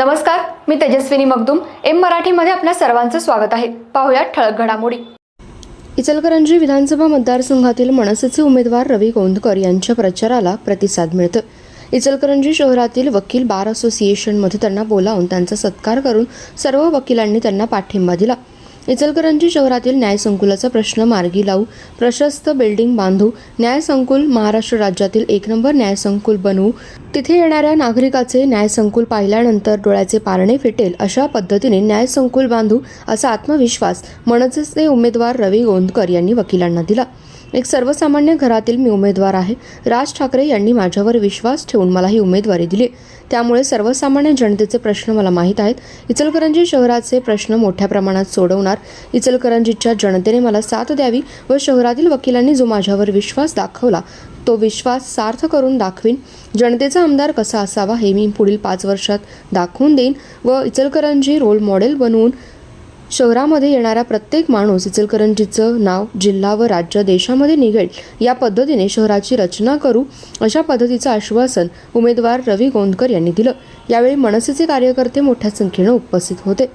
नमस्कार मी तेजस्विनी मगदुम. एम मराठीमध्ये आपल्या सर्वांचं स्वागत आहे. पाहुयात ठळक घडामोडी. इचलकरंजी विधानसभा मतदारसंघातील मनसेचे उमेदवार रवी गोंधकर यांच्या प्रचाराला प्रतिसाद मिळतो इचलकरंजी शहरातील वकील बार असोसिएशनमध्ये त्यांना बोलावून त्यांचा सत्कार करून सर्व वकिलांनी त्यांना पाठिंबा दिला. इचलकरंजी शहरातील न्यायसंकुलाचा प्रश्न मार्गी लावू. प्रशस्त बिल्डिंग बांधू. न्यायसंकुल महाराष्ट्र राज्यातील एक नंबर न्यायसंकुल बनवू तिथे येणाऱ्या नागरिकाचे न्यायसंकुल पाहिल्यानंतर डोळ्याचे पारणे फिटेल अशा पद्धतीने न्यायसंकुल बांधू असा आत्मविश्वास मनसेचे उमेदवार रवी गोंदकर यांनी वकिलांना दिला. एक सर्वसामान्य घरातील मी उमेदवार आहे. राज ठाकरे यांनी माझ्यावर विश्वास ठेवून मला ही उमेदवारी दिली. त्यामुळे सर्वसामान्य जनतेचे प्रश्न मला माहीत आहेत. इचलकरंजी शहराचे प्रश्न मोठ्या प्रमाणात सोडवणार इचलकरंजीच्या जनतेने मला साथ द्यावी व शहरातील वकिलांनी जो माझ्यावर विश्वास दाखवला तो विश्वास सार्थ करून दाखवीन. जनतेचा आमदार कसा असावा हे मी पुढील पाच वर्षात दाखवून देईन व इचलकरंजी रोल मॉडेल बनवून शहरामध्ये येणारा प्रत्येक माणूस इचलकरंजीचं नाव जिल्हा व राज्य देशामध्ये निघेल या पद्धतीने शहराची रचना करू अशा पद्धतीचं आश्वासन उमेदवार रवी गोंदकर यांनी दिलं. यावेळी मनसेचे कार्यकर्ते मोठ्या संख्येनं उपस्थित होते.